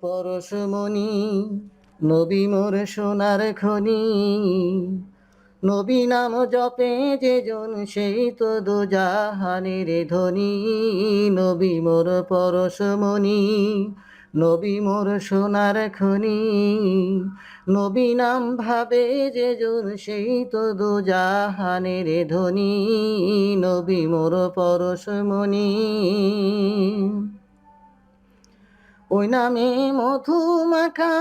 পরশমণি নবী মোর সোনার খনি। নবী নাম জপে যে জন, সেই তো দো জাহানের ধনী। নবী মোর পরশমণি নবী মোর সোনার খনি। নবী নাম ভাবে যে জন, সেই তো দো জাহানের ধনী। নবী মোর পরশমণি ওই নামে মধু মাখা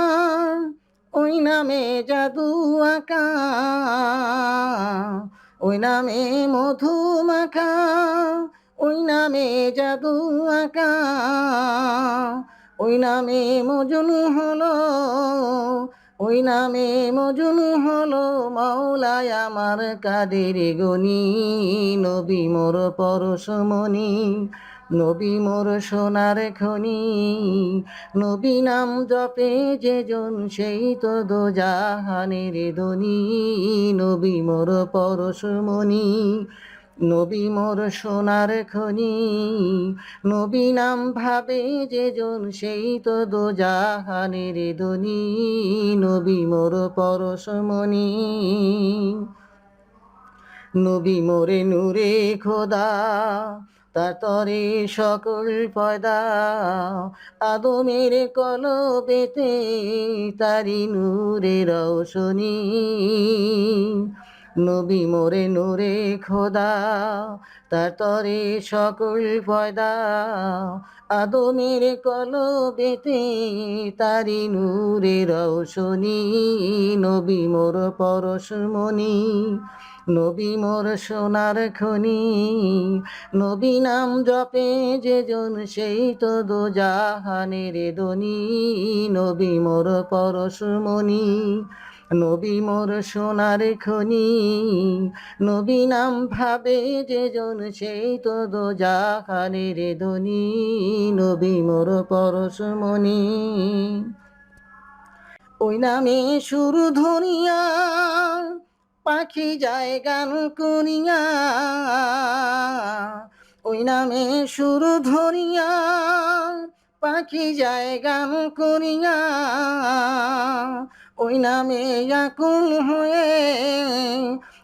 ওই নামে জাদু আঁকা ওই নামে মধু মাখা ওই নামে জাদু আঁকা ওই নামে মজনু হলো, ওই নামে মজনু হলো, মাওলায় আমার কাদের গনি, নবী মোর পরশমণি। নবী মোর সোনার খনি, নবী নাম জপে যে জন সেই তো দো জাহানের ধনী। নবী মোর পরশমণি, নবী মোর সোনার খনি, নবী নাম ভাবে যে জন সেই তো দো জাহানের ধনী। নবী মোর পরশমণি, নবী মোরে নূরে খোদা তার সকল পয়দা আদমের কলবেতে তারি নূরে রৌশনী। নবী মোরে নূরে খোদা, তার তরে সকল পয়দা আদমের কলবেতে তারি নূরে রৌশনী নবী মোর পরশমণি, নবী মোর সোনার খনি। নবী নাম জপে যে জন, সেই তো দো জাহানের দনি। নবী মোর পরশমণি নবী মোর সোনার খনি, নবী নাম ভাবে যে জন সেই তো দো জাহানের ধনী। নবী মোর পরশমণি, ওই নামে সুর ধনিয়া, পাখি যায় গান করিয়া। ওই নামে সুর ধরিয়া পাখি যায় গান করিয়া। ওই নামে আকুল হয়ে,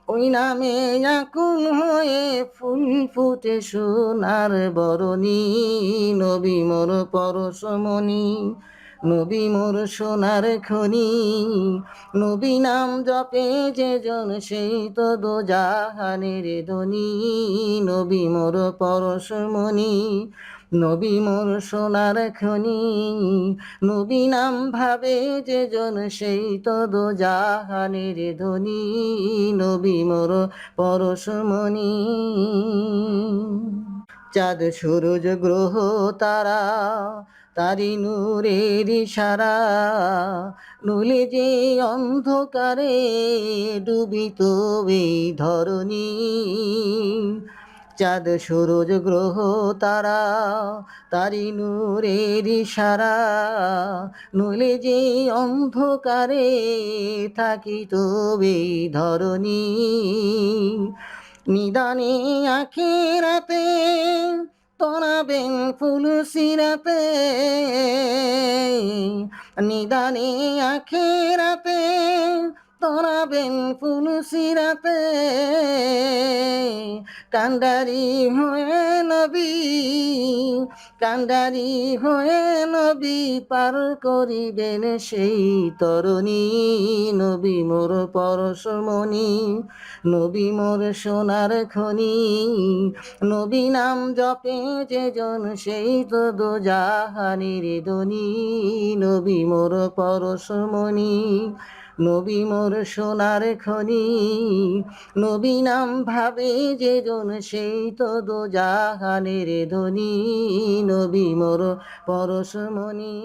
ওই নামে আকুল হয়ে ফুল ফুটে সোনার বরণী। নবী মোর পরশমণি, নবী মোর সোনার খনি। নবী নাম জপে যে জন, সেই তো দো জাহানের ধনী। নবী মোর পরশমণি নবী মোর সোনার খনি, নবী নাম ভাবে যে জন সেই তো দো জাহানের ধনী, নবী মোর পরশমণি। চাঁদ সূরজ গ্রহ তারা, তারি নূরের ইশারা, নুলে যে অন্ধকারে ডুবিত এই ধরণী। চাঁদ সূরজ গ্রহ তারা, তারি নূরের ইশারা। নুলে যে অন্ধকারে থাকিত এই ধরণী। নিদানে আখেরাতে তরাবেন ফুল সিরাতে। নিদানে আখেরাতে তরাবেন ফুল সিরাতে কান্ডারি হয়ে নবী, কান্ডারি হয়ে নবী পার করিবেন সেই তরণী, নবী মোর পরশমণি, নবী মোর সোনার খনি, নবী নাম জপে যে জন সেই তো দো জাহানের ধনী, নবী মোর পরশমণি। নবী মোর সোনার খনি, নবী নাম ভাবে যে জন সেই তো দো জাহানের ধনী, নবী মোর পরশমণি